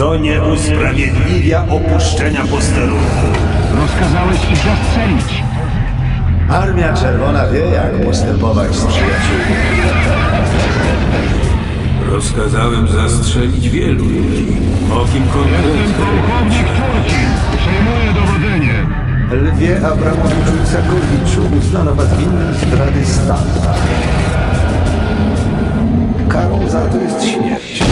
To nie usprawiedliwia opuszczenia posterunku. Rozkazałeś ich zastrzelić. Armia Czerwona wie, jak postępować z przyjaciółmi. Rozkazałem zastrzelić wielu ludzi. O kim Jestem konkretnie? pułkownik Turcin. Przejmuję dowodzenie. Lwie Abramowiczu i Sakowiczu uznano was winnym zdrady stanu. Karą za to jest śmierć.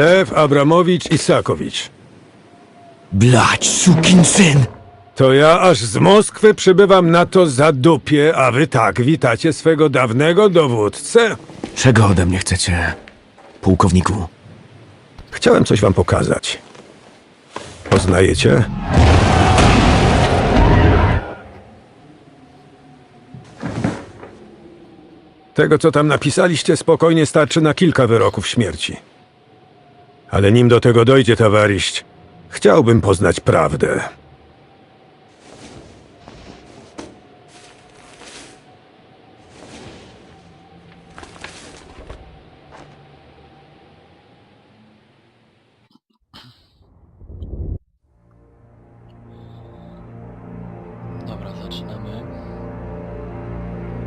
Lew, Abramowicz i Sakowicz. Blać, sukinsyn! To ja aż z Moskwy przybywam na to zadupie, a wy tak witacie swego dawnego dowódcę? Czego ode mnie chcecie, pułkowniku? Chciałem coś wam pokazać. Poznajecie? Tego, co tam napisaliście, spokojnie starczy na kilka wyroków śmierci. Ale nim do tego dojdzie, towarzysz, chciałbym poznać prawdę. Dobra, zaczynamy.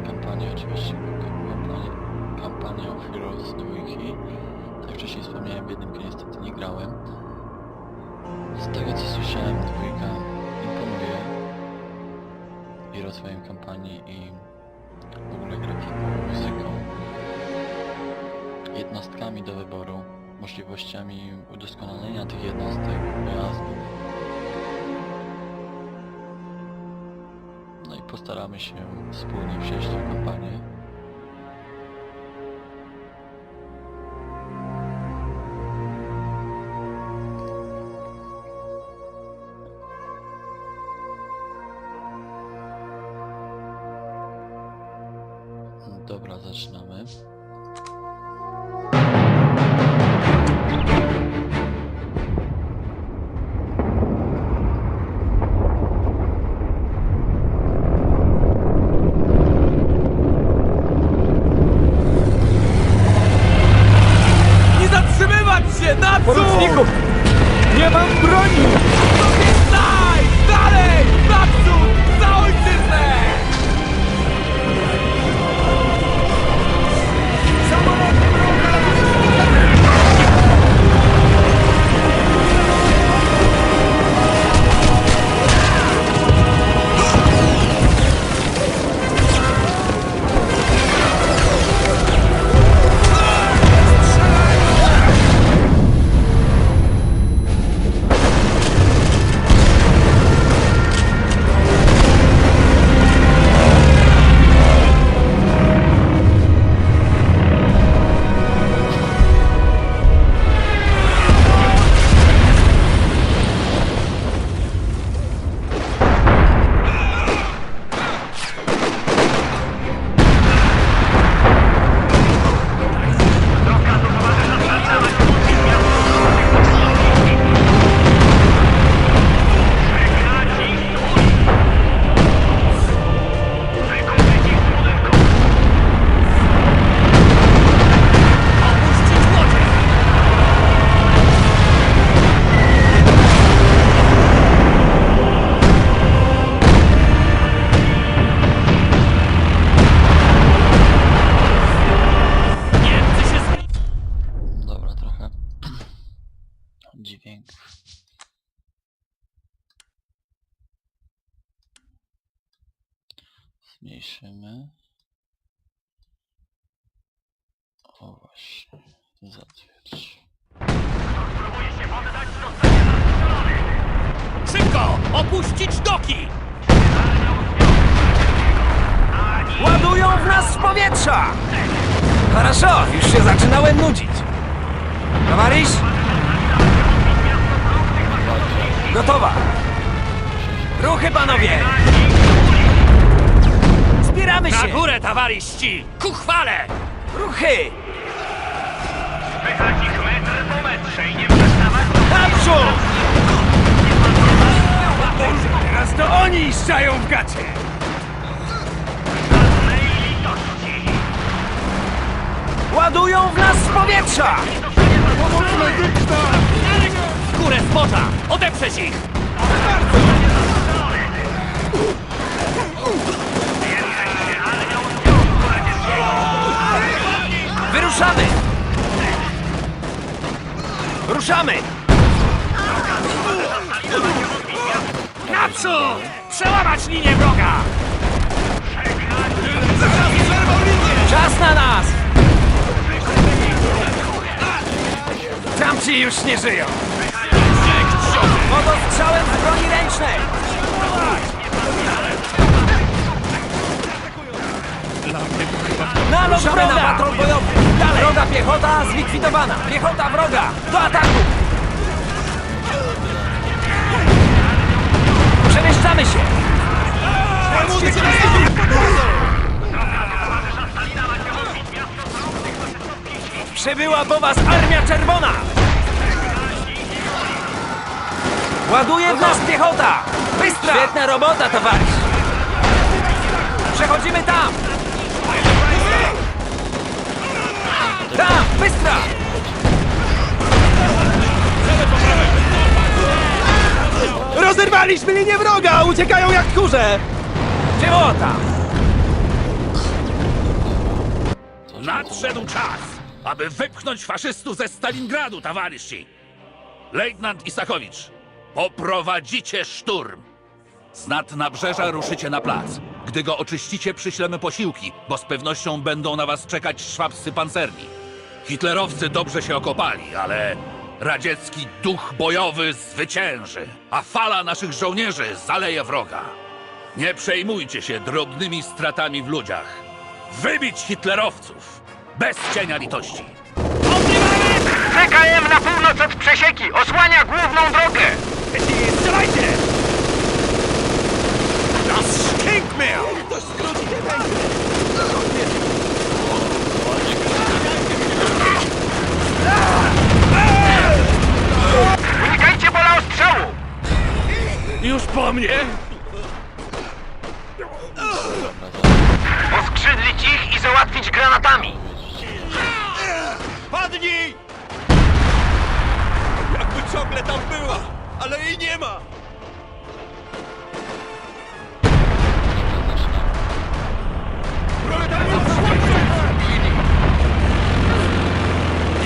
Kampanię oczywiście, kampanię of Heroes 2. Wcześniej wspomniałem, w jedynkę niestety nie grałem. Z tego co słyszałem, dwójka imponuje i rozwojem kampanii i w ogóle grafiką, muzyką, jednostkami do wyboru, możliwościami udoskonalenia tych jednostek, pojazdów. No i postaramy się wspólnie przejść tę kampanię. Zmniejszymy. O właśnie. Zatwierdź. Szybko! Opuścić doki! Ładują w nas z powietrza! Хорошо, już się zaczynałem nudzić. Towarzysz? Gotowa! Ruchy, panowie! Zbieramy się! Na górę, towarzyści! Ku chwale! Ruchy! Pychać ich metr po metrze i nie przestawać Naprzód! Teraz to oni szczają w gacie! Ładują w nas z powietrza! W górę spota! Odeprzeć ich! Wyruszamy! Ruszamy! Naprzód! Przełamać linię wroga! Czas na nas! Tamci już nie żyją! Wodostrzałem z broni ręcznej! Nalot wroga! na patrol bojowy! Dalej! Wroga piechota zlikwidowana! Piechota wroga! Do ataku! Przemieszczamy się! Przybyła po was Armia Czerwona! Ładuje w nas piechota! Bystra! Świetna robota, towarzysz! Przechodzimy tam! Tam! Bystra! Rozerwaliśmy linię wroga! Uciekają jak tchórze! Było tam! Nadszedł czas, aby wypchnąć faszystów ze Stalingradu, towarzyszy. Lejtnant Isakowicz, poprowadzicie szturm. Z nad nabrzeża ruszycie na plac. Gdy go oczyścicie, przyślemy posiłki, bo z pewnością będą na was czekać szwabscy pancerni. Hitlerowcy dobrze się okopali, ale radziecki duch bojowy zwycięży, a fala naszych żołnierzy zaleje wroga. Nie przejmujcie się drobnymi stratami w ludziach. Wybić hitlerowców! Bez cienia litości! CKM na północ od przesieki! Osłania główną drogę! Strzelajcie! Das Stinkmeer! Unikajcie po mnie? Oskrzydlić ich i załatwić granatami! Padnij! Jakby ciągle tam była, ale jej nie ma!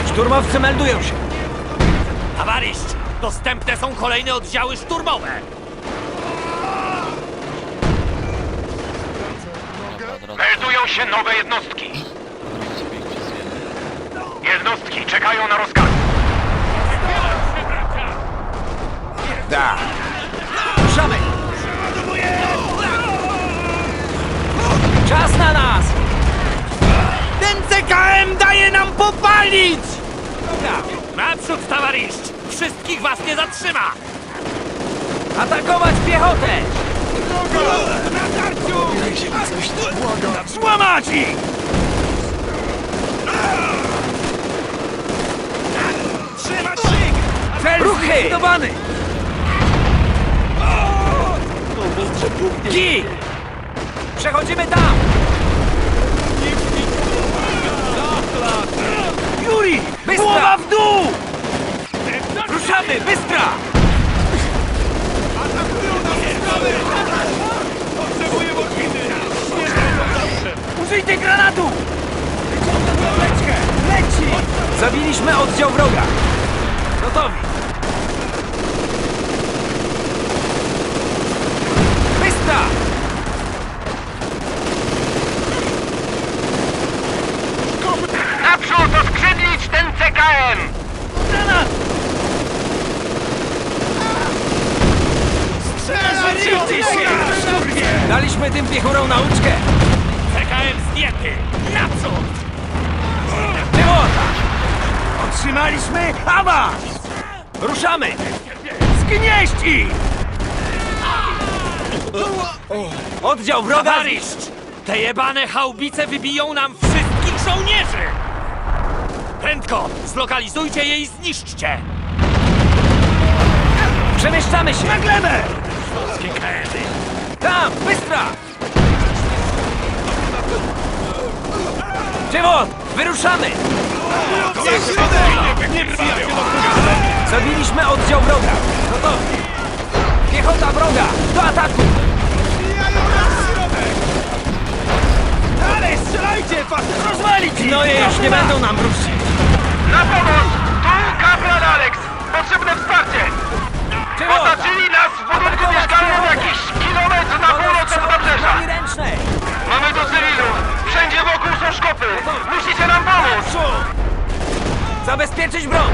Szturmowcy meldują się! Awaryść! Dostępne są kolejne oddziały szturmowe! Dobra, Meldują się nowe jednostki! Jednostki czekają na rozkaz! Da! Ruszamy! Czas na nas! Ten CKM daje nam popalić! Naprzód, towarzysz! Wszystkich was nie zatrzyma! Atakować piechotę! Na tarciu! Złamać ich! Trzymać szyk! Cel zlikwidowany! Gig! Przechodzimy tam! Juri! Głowa w dół! Ruszamy! Bystra! Użyj tej granatu! Leci! Zabiliśmy oddział wroga! Gotowi! Bystra! CKM! Daliśmy tym piechurom nauczkę! CKM zdjęty! Naprzód! Piechota! Otrzymaliśmy awans! Ruszamy! Zgnieść ich! Oddział wroga! Te jebane haubice wybiją nam wszystkich żołnierzy! Prędko! Zlokalizujcie je i zniszczcie! Przemieszczamy się! Na glebę! Tam! Bystra! Dziewot! Wyruszamy! Zabiliśmy oddział wroga! Gotowi! Piechota wroga! Do ataku! Dalej, strzelajcie! Rozwalić! No i już nie będą nam wrócić! Na pomoc! Tu kapral Alex! Potrzebne wsparcie! Dziewota! Otoczyli nas w budynku mieszkalnym jakiś kilometr na północ od nabrzeża! Ręcznej! Mamy do cywilu! Wszędzie wokół są szkopy! Musicie nam pomóc! Zabezpieczyć broń!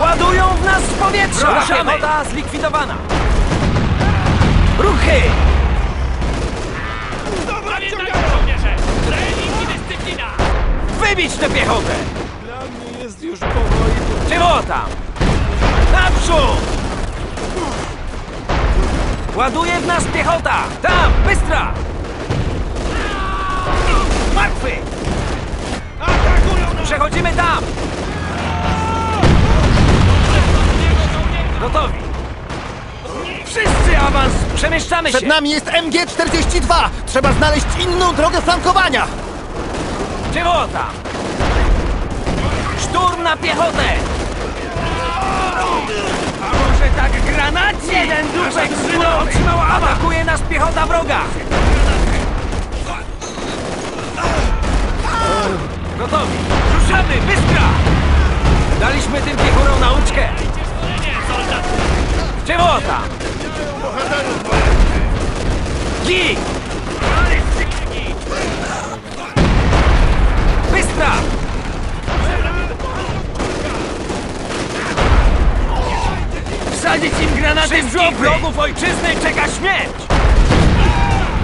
Ładują w nas z powietrza! Ruszamy! Woda zlikwidowana! Ruchy! Pamiętajcie żołnierze! Trening i dyscyplina! Wybić tę piechotę! Dla mnie jest już powoli... Dziewota! Naprzód! Ładuje w nas piechota! Tam! Bystra! Martwy! Przechodzimy tam! Gotowi! Wszyscy awans! Przemieszczamy się! Przed nami jest MG-42! Trzeba znaleźć inną drogę flankowania! Dziewota! Szturm na piechotę! A może tak granacie? Jeden dupek otrzymał Atakuje nas piechota wroga! Gotowi! Ruszamy! Bystra! Daliśmy tym piechurom nauczkę! Dziewota! Git! Bystra! Wsadzić im granaty w żopy! wrogów ojczyzny czeka śmierć!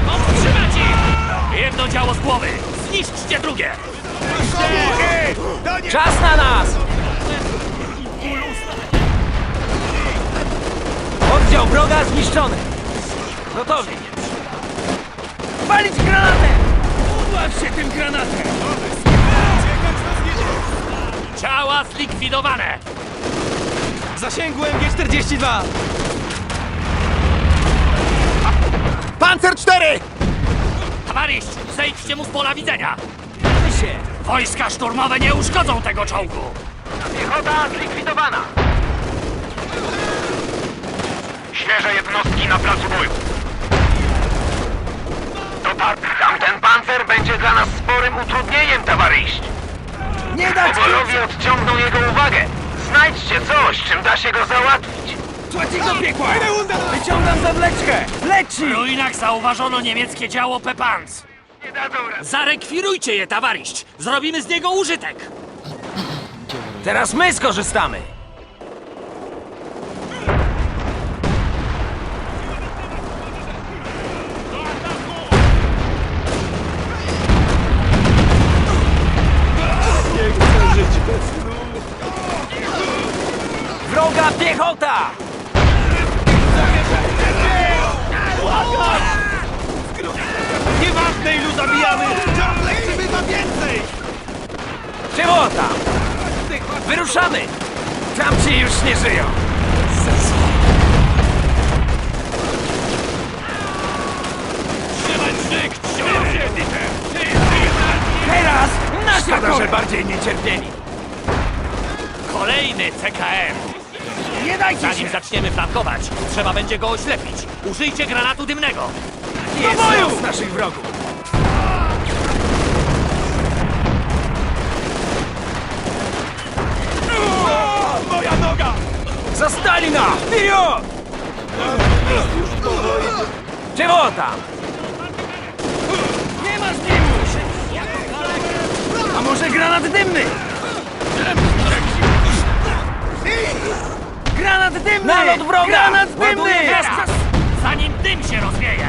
Powstrzymać ich! Jedno działo z głowy! Zniszczcie drugie! Czas na nas! Oddział wroga zniszczony! Gotowi! Palić granatem! Udław się tym granatem! Ciała zlikwidowane! Zasięgu MG-42! Pancer 4! Towarzysz, zejdźcie mu z pola widzenia! się! Wojska szturmowe nie uszkodzą tego czołgu! Piechota zlikwidowana! Świeże jednostki na placu boju. To tak, tamten pancer będzie dla nas sporym utrudnieniem, towarzysz. Nie dać Oborowie odciągną jego uwagę. Znajdźcie coś, czym da się go załatwić. Płaci do piekła! Wyciągam zawleczkę! Leci! W ruinach zauważono niemieckie działo Pepans. Nie dadzą rady. Zarekwirujcie je, towarzysz! Zrobimy z niego użytek! Teraz my skorzystamy! Piechota! Nieważne ilu zabijamy, ciągle chcemy na więcej! Piechota! Wyruszamy! Tamci już nie żyją! Trzymać szyk! Teraz nasza Szkoda, że bardziej niecierpieni! Kolejny CKM! Nie dajcie Zanim się! zaczniemy flankować, trzeba będzie go oślepić. Użyjcie granatu dymnego. Jest boju! z naszych wrogów! Moja noga! Za Stalina! Wpierw! Czego tam? Nie masz dymu! A może granat dymny? Granat dymny! Nalot wroga! Granat dymny! Zanim dym się rozwieje!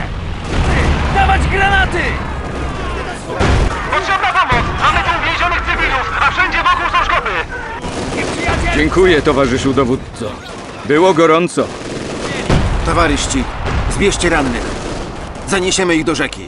Dawać granaty! Potrzebna pomoc! Mamy tu uwięzionych cywilów, a wszędzie wokół są szkopy! Dziękuję, towarzyszu dowódco. Było gorąco. Towaryści, zbierzcie rannych. Zaniesiemy ich do rzeki.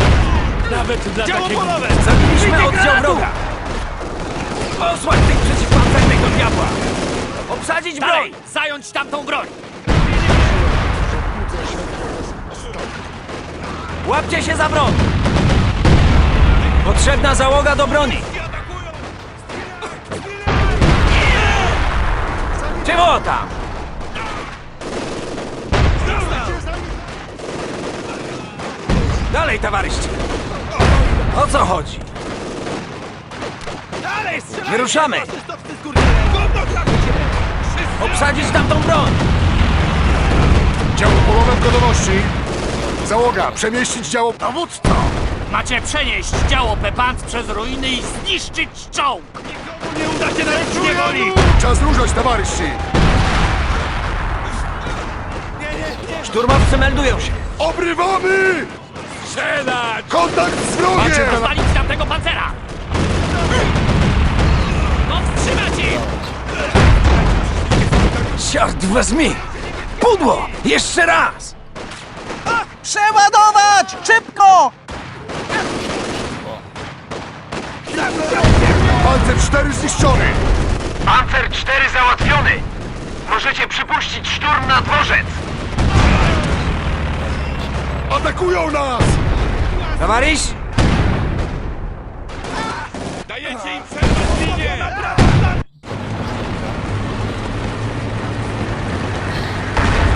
Nawet dla działo polowe! Zabiliśmy oddział wroga! Posłać tych przeciwpancernego diabła! Obsadzić broń! Zająć tamtą broń! Łapcie się za broń! Potrzebna załoga do broni! Czego tam? Dalej, towarzyszy! O co chodzi? Wyruszamy! Obsadzić tamtą broń! Działo polowe w gotowości. Załoga, przemieścić działo... Dowódco! Macie przenieść działo Pepant przez ruiny i zniszczyć czołg! Nie uda się na niewoli! Czas ruszać, towarzyszy! Szturmowcy meldują się! Obrywamy! Strzelać! Kontakt z wrogiem! Spalić tamtego pancera! No wstrzymać ich! Siart wezmij! Pudło! Jeszcze raz! Przeładować! Szybko! Pancer 4 zniszczony! Pancer 4 załatwiony! Możecie przypuścić szturm na dworzec! Atakują nas! Towarzysz!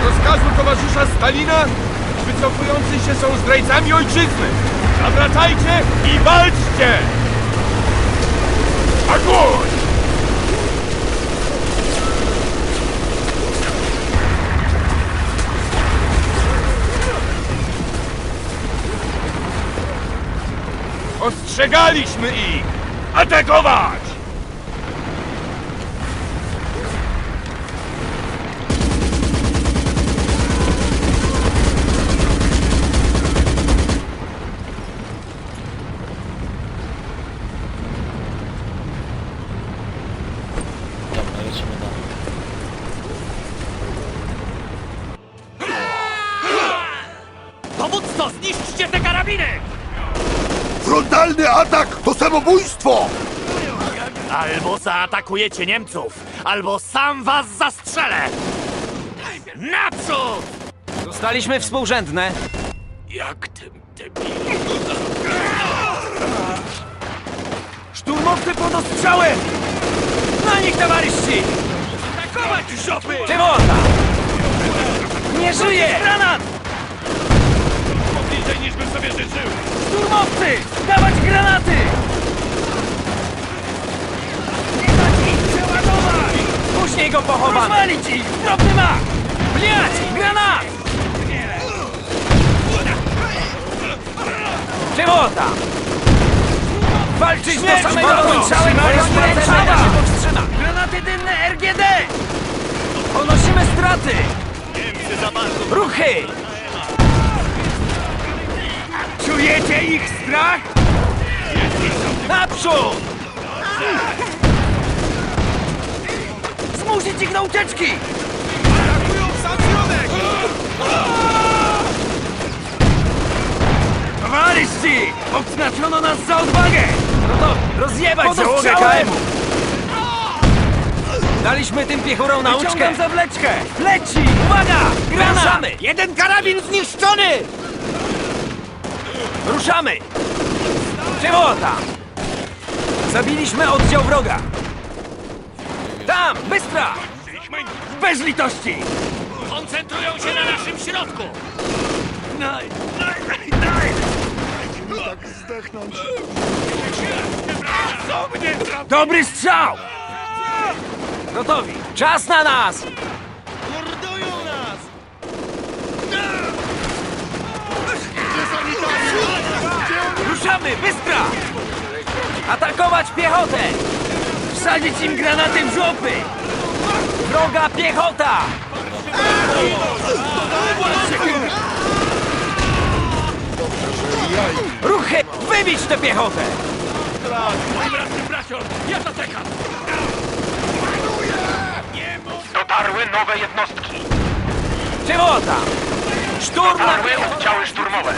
Rozkazu towarzysza Stalina wycofujący się są zdrajcami ojczyzny. Zawracajcie i walczcie! Agój! Ostrzegaliśmy ich! Atakować! Albo zaatakujecie Niemców, albo sam was zastrzelę! Naprzód! Dostaliśmy współrzędne. Jak tym debil... Szturmowcy pod ostrzałem! Na nich, towarzyszy! Atakować żopy! Czewota! Nie żyje! Granat! Bliżej niż bym sobie życzył! Szturmowcy! Dawać granaty! Nie dać ich przeładować! Później go pochowamy! Rozwalić ich! Drobny mak! Bliać! Granat! Czewota! Walczyć do samego końca! Szaba! się powstrzyma! Granaty dymne RGD! Ponosimy straty! Ruchy! Czujecie ich strach? Naprzód! Zmusić ich do ucieczki! Atakują sam środek! Towarzyści! Odznaczono nas za odwagę! No to rozjebać załogę KM-u! Daliśmy tym piechurom nauczkę! Wyciągam zawleczkę! Leci! Uwaga! Ruszamy! Jeden karabin zniszczony! Ruszamy! Czego tam? Zabiliśmy oddział wroga! Tam! Bystra! Bez litości! Koncentrują się na naszym środku! Dobry strzał! Gotowi! Czas na nas! Ruszamy! Bystra! Atakować piechotę! Wsadzić im granaty w żopy! Wroga piechota! Ruchy! Wybić tę piechotę! Dotarły nowe jednostki. Tam? Szturm na Dotarły oddziały szturmowe.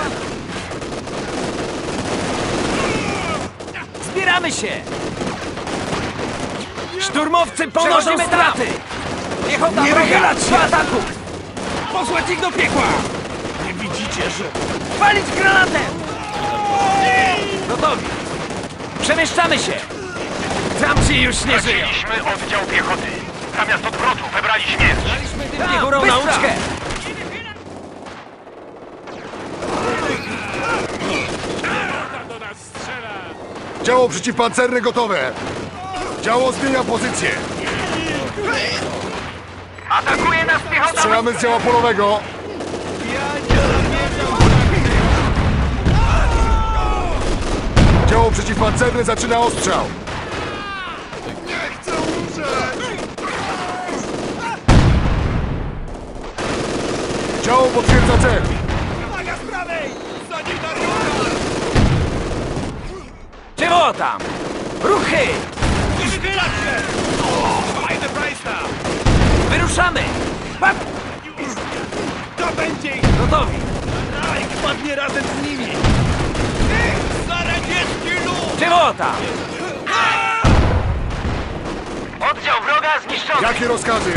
Zbieramy się! Szturmowcy ponoszą straty! Piechota nie wychylać się! Ataku! Posłać ich do piekła! Nie widzicie, że... Walić granatem! Gotowi! Przemieszczamy się! Tamci już nie żyją! Straciliśmy oddział piechoty. Zamiast odwrotu wybrali śmierć. Tym piechurom nauczkę! Działo przeciwpancerne gotowe! Działo zmienia pozycję! Atakuje nas piechota! Strzelamy z działa polowego! Działo przeciwpancerne zaczyna ostrzał! Działo potwierdza cel! Czego tam? Ruchy! Wyruszamy! Pap! To będzie! Gotowi! Padnie razem z nimi! Czego tam? Oddział wroga zniszczony. Jakie rozkazy?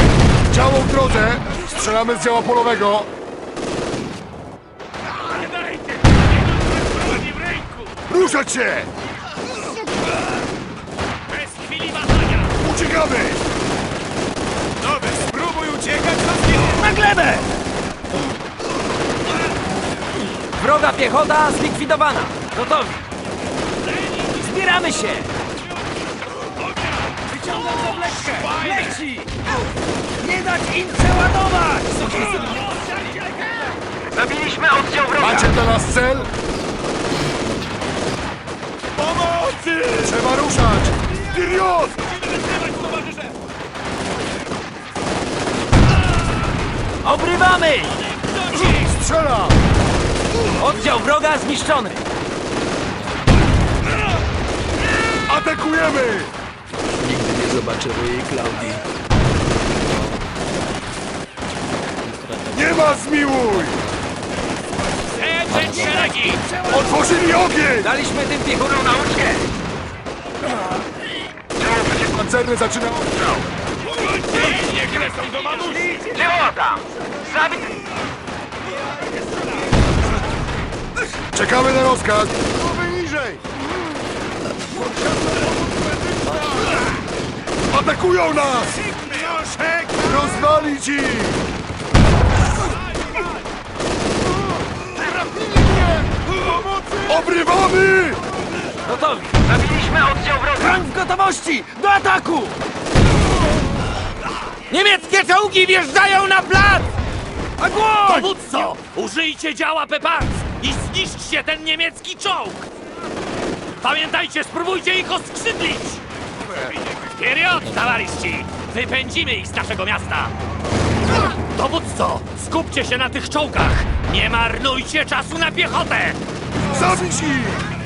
Działo w drodze! Strzelamy z działa polowego! Ruszać się! Uciekamy! Spróbuj uciekać na glebę! Wroga piechota zlikwidowana! Gotowi! Zbieramy się! Wyciągam zawleczkę! Leci! Nie dać im przeładować! Zabiliśmy oddział wroga. Macie dla nas cel? Pomocy! Trzeba ruszać! Obrywamy! Strzelam! Oddział wroga zniszczony! Atakujemy! Nigdy nie zobaczymy jej Klaudii. Nie ma zmiłuj! Zetrzeć szeregi! Otworzyli ogień! Daliśmy tym piechunom nauczkę! Pancerny zaczyna ostrzał! Dzieło tam. Zabit... Czekamy na rozkaz! niżej! Atakują nas! Rozwalić ich! Obrywamy! Gotowi! Zabiliśmy oddział wroga. Broń w gotowości! Do ataku! Niemieckie czołgi wjeżdżają na plac! Ogłoś! Dowódco! Użyjcie działa Pepard i zniszczcie ten niemiecki czołg! Pamiętajcie, spróbujcie ich oskrzydlić! Wpierw, towarzyści! Wypędzimy ich z naszego miasta! Dowódco! Skupcie się na tych czołgach! Nie marnujcie czasu na piechotę! Zabić ich!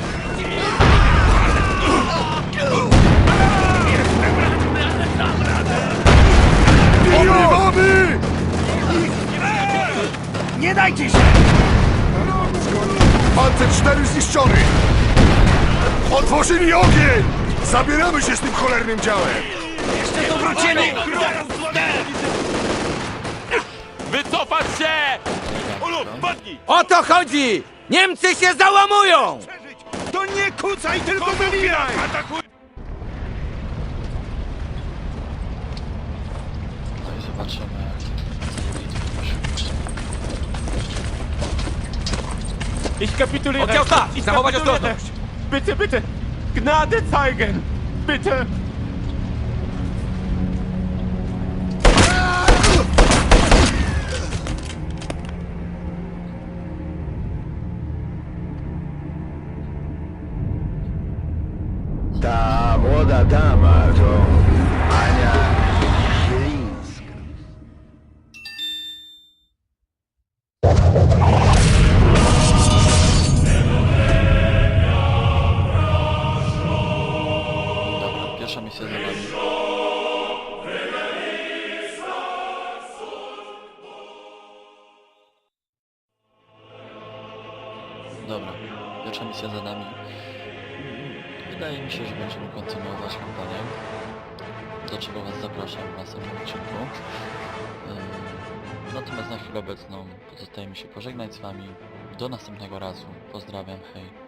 Nie dajcie się! Pancerz 4 zniszczony! Otworzyli ogień! Zabieramy się z tym cholernym działem! Jeszcze to wrócimy! Wycofać się! O to chodzi! Niemcy się załamują! To nie kucaj, tylko wybijaj! Ich kapituliere. Oddział da, Ich Zachować kapituliere. ostrożność! Bitte, bitte! Gnade zeigen! Bitte! Da młoda dama to następnego razu. Pozdrawiam, hej.